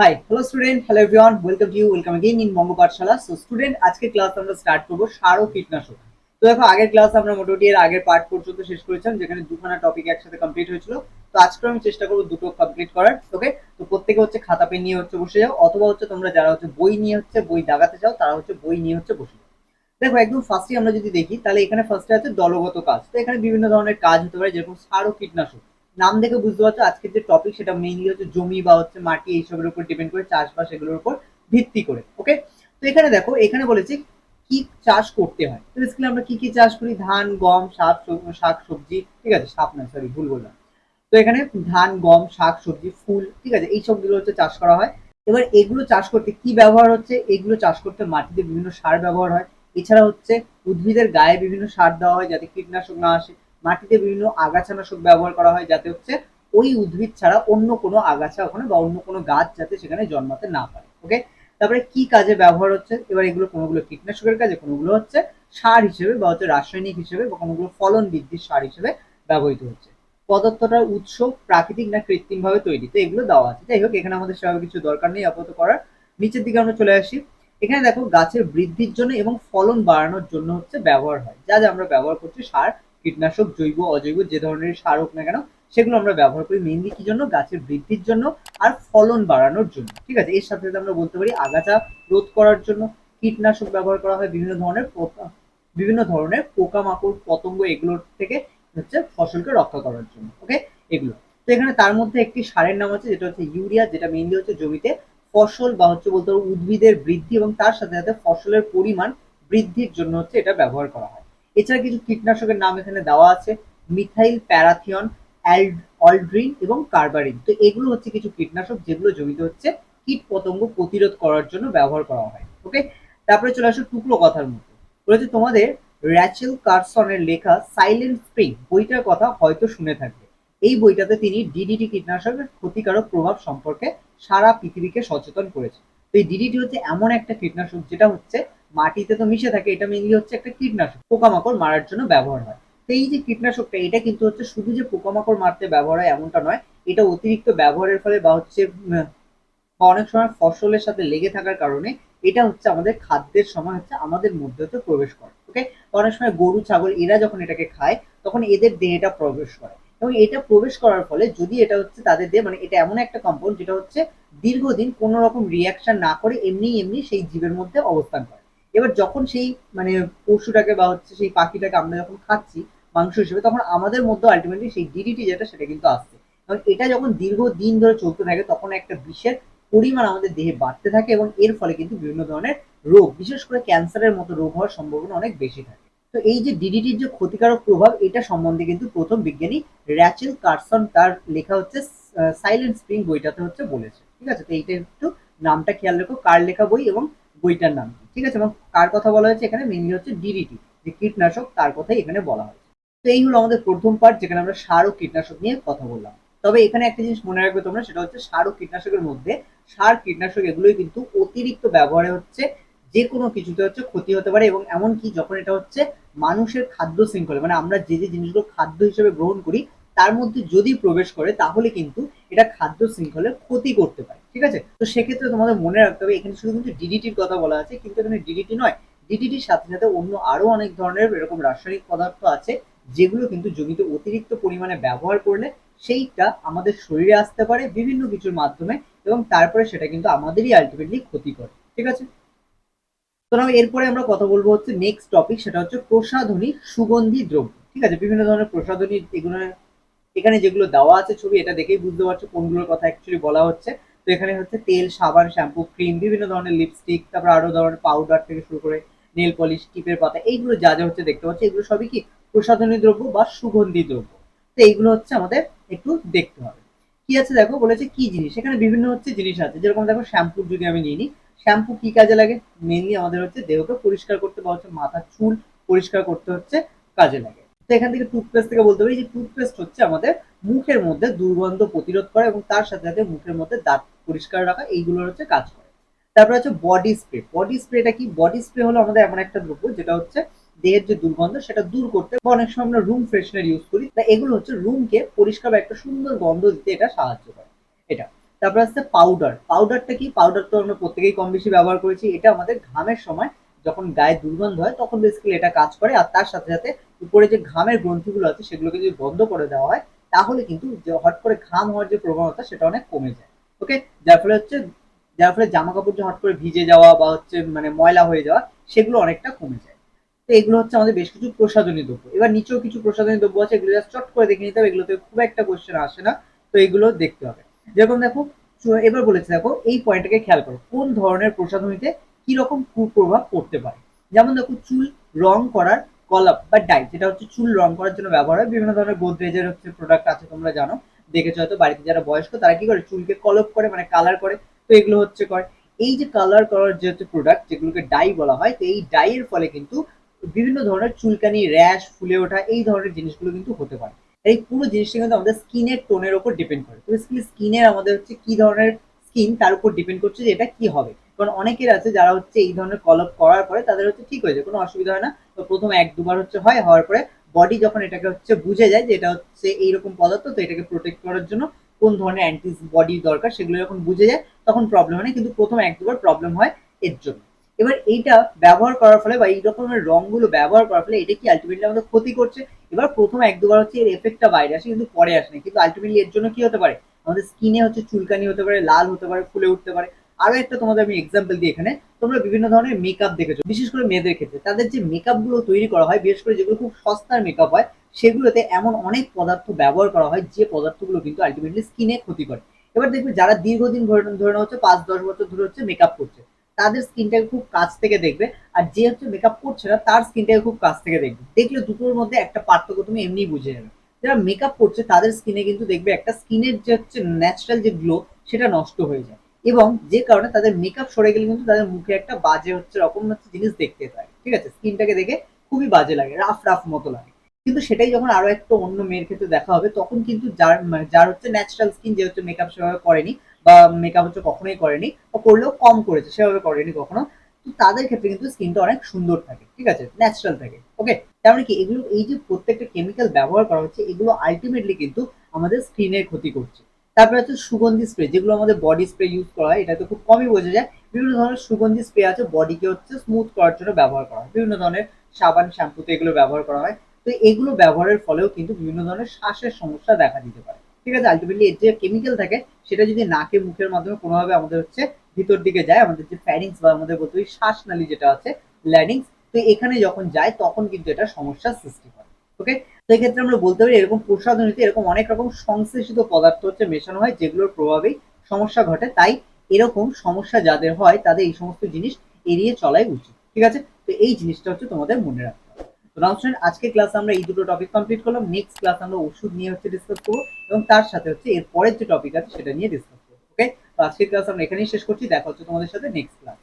hi hello student hello everyone welcome to you welcome again in Banga Pathshala so student আজকে class আমরা start করব সার ও কীটনাশক তো দেখো আগের ক্লাস আমরা মোটামুটি এর আগের পার্ট পর্যন্ত শেষ করেছিলাম যেখানে দুখানা টপিক একসাথে কমপ্লিট হয়েছিল তো আজকে আমি চেষ্টা করবো দুটো কমপ্লিট করার ওকে তো প্রত্যেকে হচ্ছে খাতা পেন নিয়ে হচ্ছে বসে যাও অথবা হচ্ছে তোমরা যারা হচ্ছে বই নিয়ে হচ্ছে বই দাগাতে চাও তারা হচ্ছে বই নিয়ে হচ্ছে বসে যাও দেখো একদম ফার্স্টে আমরা যদি দেখি তাহলে এখানে ফার্স্টে আছে দলগত কাজ তো এখানে বিভিন্ন ধরনের কাজ হতে পারে যেরকম সার ও কীটনাশক নাম দেখে বুঝতে পারছ, আজকের যে টপিক সেটা মেইনলি হচ্ছে জমি বা হচ্ছে মাটি, এইসবের উপর ডিপেন্ড করে চাষবাস এগুলোর উপর ভিত্তি করে ওকে তো এখানে দেখো, এখানে বলেছি কি চাষ করতে হয়। তো বেসিক্যালি আমরা কি কি চাষ করি? ধান, গম, শাক শাক, সবজি, ঠিক আছে? শাক না সরি ভুল বললাম। তো এখানে ধান, গম, শাক, সবজি, ফুল, ঠিক আছে? এই সবগুলো হচ্ছে চাষ করা হয়। এবার এগুলো চাষ করতে কি ব্যবহার হচ্ছে? এগুলো চাষ করতে মাটিতে বিভিন্ন সার ব্যবহার হয়। এছাড়া হচ্ছে উদ্ভিদের গায়ে বিভিন্ন সার দেওয়া হয় যাতে কীটনাশক না আসে। মাটিতে বিভিন্ন আগাছানাশক ব্যবহার করা হয় যাতে হচ্ছে ওই উদ্ভিদ ছাড়া অন্য কোনো আগাছা ওখানে বা অন্য কোনো গাছ যাতে সেখানে জন্মাতে না পারে ওকে তারপরে কি কাজে ব্যবহার হচ্ছে? এবার এগুলো কোনোগুলো কীটনাশকের কাজে, কোনোগুলো হচ্ছে সার হিসেবে বা হচ্ছে রাসায়নিক হিসেবে বা কোনোগুলো ফলন বৃদ্ধির সার হিসেবে ব্যবহৃত হচ্ছে। পদার্থটার উৎস প্রাকৃতিক না কৃত্রিম ভাবে তৈরি, তো এগুলো দেওয়া আছে। যাই হোক, এখানে আমাদের সেভাবে কিছু দরকার নেই আপাতত করার। নিচের দিকে আমরা চলে আসি। এখানে দেখো গাছের বৃদ্ধির জন্য এবং ফলন বাড়ানোর জন্য হচ্ছে ব্যবহার হয়। যা যা আমরা ব্যবহার করছি, সার কীটনাশক, জৈব, অজৈব যে ধরনের সার হোক না কেন, সেগুলো আমরা ব্যবহার করি মেনলি কি জন্য? গাছের বৃদ্ধির জন্য আর ফলন বাড়ানোর জন্য। ঠিক আছে? এর সাথে সাথে আমরা বলতে পারি আগাছা রোধ করার জন্য কীটনাশক ব্যবহার করা হয় বিভিন্ন ধরনের বিভিন্ন ধরনের পোকামাকড়, পতঙ্গ এগুলোর থেকে হচ্ছে ফসলকে রক্ষা করার জন্য। ওকে এগুলো। তো এখানে তার মধ্যে একটি সারের নাম আছে, যেটা হচ্ছে ইউরিয়া, যেটা মেইনলি হচ্ছে জমিতে ফসল বা হচ্ছে বলতে পারো উদ্ভিদের বৃদ্ধি এবং তার সাথে সাথে ফসলের পরিমাণ বৃদ্ধির জন্য হচ্ছে এটা ব্যবহার করা হয়। এছাড়া কিছু কীটনাশকের নাম এখানে দেওয়া আছে, মিথাইল, প্যারাথিয়ন অল্ড্রিন এবং কার্বারিন। তো এগুলো হচ্ছে কিছু কীটনাশক যেগুলো জমিতে হচ্ছে কীট পতঙ্গ প্রতিরোধ করার জন্য ব্যবহার করা হয়, ওকে? তারপরে চলে আসো টুকরো কথার মধ্যে। বলেছে তোমাদের র্যাচেল কার্সনের লেখা সাইলেন্ট স্প্রিং, বইটার কথা হয়তো শুনে থাকবে। এই বইটাতে তিনি ডিডিটি কীটনাশকের ক্ষতিকারক প্রভাব সম্পর্কে সারা পৃথিবীকে সচেতন করেছে। তো এই ডিডিটি হচ্ছে এমন একটা কীটনাশক যেটা হচ্ছে মাটিতে তো মিশে থাকে, এটা মেনলি হচ্ছে একটা কীটনাশক। পোকামাকড় মারার জন্য ব্যবহার হয়। তো এই যে কীটনাশকটা, এটা কিন্তু হচ্ছে শুধু যে পোকামাকড় মারতে ব্যবহার হয় এমনটা নয়, এটা অতিরিক্ত ব্যবহারের ফলে বা হচ্ছে অনেক সময় ফসলের সাথে লেগে থাকার কারণে এটা হচ্ছে আমাদের খাদ্যের সময় হচ্ছে আমাদের মধ্যে প্রবেশ করে ওকে অনেক সময় গরু, ছাগল, এরা যখন এটাকে খায়, তখন এদের দেহে এটা প্রবেশ করে। এবং এটা প্রবেশ করার ফলে যদি এটা হচ্ছে তাদের দেহে মানে এটা এমন একটা কম্পাউন্ড যেটা হচ্ছে দীর্ঘদিন কোনো রকম রিয়াকশন না করে, এমনি এমনি সেই জীবের মধ্যে অবস্থান করে। এবার যখন সেই মানে পশুটাকে বা হচ্ছে সেই পাখিটাকে আমরা যখন খাচ্ছি, মাংস হিসেবে, তখন আমাদের মধ্যে আলটিমেটলি সেই ডিডিটি যেটা, সেটা কিন্তু আসছে। এবং এটা যখন দীর্ঘদিন ধরে চলতে থাকে, তখন একটা বিষের পরিমাণ আমাদের দেহে বাড়তে থাকে এবং এর ফলে কিন্তু বিভিন্ন ধরনের রোগ, বিশেষ করে ক্যান্সারের মতো রোগ হওয়ার সম্ভাবনা অনেক বেশি থাকে। তো এই যে ডিডিটির যে ক্ষতিকারক প্রভাব, এটা সম্বন্ধে কিন্তু প্রথম বিজ্ঞানী র্যাচেল কার্সন তার লেখা হচ্ছে সাইলেন্ট স্প্রিং বইটাতে হচ্ছে বলেছে। ঠিক আছে? তো এইটা একটু নামটা খেয়াল রেখো, কার লেখা বই এবং বইটার নাম। ঠিক আছে? এবং কার কথা বলা হয়েছে? এখানে মেনলি হচ্ছে ডিডিটি যে কীটনাশক, তার কথাই এখানে বলা হয়েছে। তো এই হলো আমাদের প্রথম পার্ট যেখানে আমরা সার ও কীটনাশক নিয়ে কথা বললাম। তবে এখানে একটা জিনিস মনে রাখবে তোমরা, সেটা হচ্ছে সার ও কীটনাশকের মধ্যে সার, কীটনাশক এগুলোই কিন্তু অতিরিক্ত ব্যবহারে হচ্ছে, যে কোনো কিছুতে হচ্ছে ক্ষতি হতে পারে। এবং এমনকি যখন এটা হচ্ছে মানুষের খাদ্য শৃঙ্খলে মানে আমরা যে যে জিনিসগুলো খাদ্য হিসেবে গ্রহণ করি, তার মধ্যে যদি প্রবেশ করে, তাহলে কিন্তু এটা খাদ্য শৃঙ্খলে ক্ষতি করতে পারে, ঠিক আছে? তো সেক্ষেত্রে তোমাদের মনে রাখতে হবে, এখানে শুধু কিন্তু ডিডিটির কথা বলা আছে, কিন্তু এখানে ডিডিটি নয়। ডিডিটির সাথে সাথে অন্য আরও অনেক ধরনের এরকম রাসায়নিক পদার্থ আছে, যেগুলো কিন্তু জমিতে অতিরিক্ত পরিমাণে ব্যবহার করলে সেইটা আমাদের শরীরে আসতে পারে বিভিন্ন কিছুর মাধ্যমে, এবং তারপরে সেটা কিন্তু আমাদেরই আলটিমেটলি ক্ষতি করে, ঠিক আছে? সুতরাং এরপরে আমরা কথা বলব হচ্ছে নেক্সট টপিক সেটা হচ্ছে প্রসাধনী সুগন্ধি দ্রব্য, ঠিক আছে? বিভিন্ন ধরনের প্রসাধনী, এগুলো এখানে যেগুলো দেওয়া আছে ছবি, এটা দেখেই বুঝতে পারছ কোনগুলোর কথা অ্যাকচুয়ালি বলা হচ্ছে। তো এখানে হচ্ছে তেল, সাবান শ্যাম্পু ক্রিম বিভিন্ন ধরনের লিপস্টিক তারপর আরও ধরনের পাউডার থেকে শুরু করে নেল পলিশ টিপের পাতা, এইগুলো যা যা হচ্ছে দেখতে পাচ্ছি, এগুলো সবই কি প্রসাধনী দ্রব্য বা সুগন্ধি দ্রব্য। তো এইগুলো হচ্ছে আমাদের একটু দেখতে হবে। কি আছে দেখো? বলেছে কি জিনিস? এখানে বিভিন্ন হচ্ছে জিনিস আছে। যেরকম দেখো শ্যাম্পুর যদি আমি নিয়ে নিই শ্যাম্পু কি কাজে লাগে? মেনলি আমাদের হচ্ছে দেহকে পরিষ্কার করতে বা হচ্ছে মাথার চুল পরিষ্কার করতে হচ্ছে কাজে লাগে। তো এখান থেকে টুথপেস্ট থেকে বলতে পারি যে টুথপেস্ট হচ্ছে আমাদের মুখের মধ্যে দুর্গন্ধ প্রতিরোধ করে এবং তার সাথে সাথে মুখের মধ্যে দাঁত পরিষ্কার রাখা, এইগুলোর হচ্ছে কাজ করে। তারপরে হচ্ছে বডি স্প্রে বডি স্প্রেটা কি? বডি স্প্রে হলো আমাদের এমন একটা দ্রব্য যেটা হচ্ছে দেহের যে দুর্গন্ধ সেটা দূর করতে বা অনেক সময় আমরা রুম ফ্রেশনার ইউজ করি। তা এগুলো হচ্ছে রুমকে পরিষ্কার বা একটা সুন্দর গন্ধ দিতে এটা সাহায্য করে। এটা। তারপর আসছে পাউডার পাউডারটা কি? পাউডার তো আমরা প্রত্যেকেই কম বেশি ব্যবহার করেছি। এটা আমাদের ঘামের সময় যখন গায়ে দুর্গন্ধ হয়, তখন বেসিক্যালি এটা কাজ করে। আর তার সাথে সাথে উপরে যে ঘামের গ্রন্থিগুলো আছে, সেগুলোকে যদি বন্ধ করে দেওয়া হয়, তাহলে কিন্তু হট করে ঘাম হওয়ার যে প্রবণতা, সেটা অনেক কমে যায়। ওকে যার ফলে হচ্ছে, যার ফলে জামা কাপড় যে হট করে ভিজে যাওয়া বা হচ্ছে মানে ময়লা হয়ে যাওয়া, সেগুলো অনেকটা কমে যায়। তো এগুলো হচ্ছে আমাদের বেশ কিছু প্রসাধনী দ্রব্য। এবার নিচেও কিছু প্রসাধনী দ্রব্য আছে, এগুলো চট করে দেখে নিতে হবে, এগুলোতে খুব একটা কোশ্চেন আসে না। তো এগুলো দেখতে হবে। যেরকম দেখো, এবার বলেছে দেখো, এই পয়েন্টটাকে খেয়াল করো, কোন ধরনের প্রসাধনীতে রকম কুপ্রভাব পড়তে পারে? যেমন দেখো, চুল রং করার কলাপ বা ডাই যেটা হচ্ছে চুল রং করার জন্য ব্যবহার হয়। বিভিন্ন ধরনের গোদরেজের হচ্ছে প্রোডাক্ট আছে, তোমরা জানো। দেখেছ হয়তো বাড়িতে যারা বয়স্ক, তারা কি করে? চুলকে কলপ করে মানে কালার করে। তো এগুলো হচ্ছে করে। এই যে কালার করার যে হচ্ছে প্রোডাক্ট যেগুলোকে ডাই বলা হয়, তো এই ডাইয়ের ফলে কিন্তু বিভিন্ন ধরনের চুলকানি র্যাশ ফুলে ওঠা, এই ধরনের জিনিসগুলো কিন্তু হতে পারে। এই পুরো জিনিসটা কিন্তু আমাদের স্কিনের টোনের উপর ডিপেন্ড করে। তো স্কিনের আমাদের হচ্ছে কি ধরনের স্কিন তার উপর ডিপেন্ড করছে যে এটা কি হবে। কারণ অনেকের আছে যারা হচ্ছে এই ধরনের কলপ করার পরে তাদের হচ্ছে ঠিক হয়ে যায়, কোনো অসুবিধা হয় না। তো প্রথম এক দুবার হচ্ছে হয়, হওয়ার পরে বডি যখন এটাকে হচ্ছে বুঝে যায় যে এটা হচ্ছে এইরকম পদার্থ, তো এটাকে প্রোটেক্ট করার জন্য কোন ধরনের অ্যান্টি বডি দরকার সেগুলো যখন বুঝে যায় তখন প্রবলেম হয় না, কিন্তু প্রথম এক দুবার প্রবলেম হয় এর জন্য। এবার এইটা ব্যবহার করার ফলে বা এই রকমের রঙগুলো ব্যবহার করার ফলে এটা কি আলটিমেটলি আমাদের ক্ষতি করছে? এবার প্রথম এক দুবার হচ্ছে এর এফেক্টটা বাইরে আসে, কিন্তু পরে আসে না। কিন্তু আলটিমেটলি এর জন্য কি হতে পারে? আমাদের স্কিনে হচ্ছে চুলকানি হতে পারে, লাল হতে পারে, ফুলে উঠতে পারে। আরও একটা তোমাদের আমি এক্সাম্পল দিই এখানে। তোমরা বিভিন্ন ধরনের মেকআপ দেখেছ, বিশেষ করে মেয়েদের ক্ষেত্রে। তাদের যে মেকআপগুলো তৈরি করা হয়, বিশেষ করে যেগুলো খুব সস্তার মেকআপ হয়, সেগুলোতে এমন অনেক পদার্থ ব্যবহার করা হয়, যে পদার্থগুলো কিন্তু আলটিমেটলি স্কিনে ক্ষতি করে। এবার দেখবে যারা দীর্ঘদিন ধরে ধরে হচ্ছে, পাঁচ, দশ বছর ধরে হচ্ছে মেকআপ করছে, তাদের স্কিনটাকে খুব কাছ থেকে দেখবে, আর যে হচ্ছে মেকআপ করছে না, তার স্কিনটাকে খুব কাছ থেকে দেখবে। দেখলে দুটোর মধ্যে একটা পার্থক্য তুমি এমনি বুঝে যাবে। যারা মেকআপ করছে, তাদের স্কিনে কিন্তু দেখবে একটা স্কিনের যে হচ্ছে ন্যাচারাল যে গ্লো সেটা নষ্ট হয়ে যায়। এবং যে কারণে তাদের মেকআপ সরে গেলে কিন্তু তাদের মুখে একটা বাজে হচ্ছে রকম হচ্ছে জিনিস দেখতে পায় ঠিক আছে? স্কিনটাকে দেখে খুবই বাজে লাগে রাফ রাফ মতো লাগে। কিন্তু সেটাই যখন আরও একটা অন্য মেয়ের ক্ষেত্রে দেখা হবে, তখন কিন্তু যার মানে যার হচ্ছে ন্যাচারাল স্কিন যে হচ্ছে মেকআপ সেভাবে করেনি বা মেকআপ হচ্ছে কখনোই করেনি বা করলেও কম করেছে, সেভাবে করেনি কখনো, তো তাদের ক্ষেত্রে কিন্তু স্কিনটা অনেক সুন্দর থাকে, ঠিক আছে? ন্যাচারাল থাকে ওকে মানে কি, এগুলো, এই যে প্রত্যেকটা কেমিক্যাল ব্যবহার করা হচ্ছে, এগুলো আলটিমেটলি কিন্তু আমাদের স্কিনের ক্ষতি করছে। তারপরে হচ্ছে সুগন্ধি স্প্রে যেগুলো আমাদের বডি স্প্রে ইউজ করা হয় এটা তো খুব কমই বোঝা যায়। বিভিন্ন ধরনের সুগন্ধি স্প্রে আছে বডিকে হচ্ছে স্মুথ করার জন্য ব্যবহার করা হয়। বিভিন্ন ধরনের সাবান শ্যাম্পুতে এগুলো ব্যবহার করা হয়। তো এগুলো ব্যবহারের ফলেও কিন্তু বিভিন্ন ধরনের শ্বাসের সমস্যা দেখা দিতে পারে। ঠিক আছে আলটিমেটলি এর যে কেমিক্যাল থাকে, সেটা যদি নাকে, মুখের মাধ্যমে কোনোভাবে আমাদের হচ্ছে ভিতর দিকে যায়, আমাদের যে ফ্যারিংস বা আমাদের বলতে শ্বাসনালী যেটা আছে ল্যাডিংস তো এখানে যখন যায়, তখন কিন্তু এটা সমস্যার সৃষ্টি করে। ওকে তো এক্ষেত্রে আমরা বলতে পারি এরকম প্রসাধনীতে এরকম অনেক রকম সংশ্লেষিত পদার্থ হচ্ছে মেশানো হয়, যেগুলোর প্রভাবেই সমস্যা ঘটে। তাই এরকম সমস্যা যাদের হয়, তাদের এই সমস্ত জিনিস এড়িয়ে চলাই উচিত। ঠিক আছে? তো এই জিনিসটা হচ্ছে তোমাদের মনে রাখতে হবে। তো নাও স্টুডেন্ট আজকে ক্লাস আমরা এই দুটো টপিক কমপ্লিট করলাম। নেক্সট ক্লাস আমরা ওষুধ নিয়ে হচ্ছে ডিসকাস করব এবং তার সাথে হচ্ছে এর পরের যে টপিক আছে সেটা নিয়ে ডিসকাস করব। ওকে তো আজকের ক্লাস আমরা এখানেই শেষ করছি। দেখা হচ্ছে তোমাদের সাথে নেক্সট ক্লাস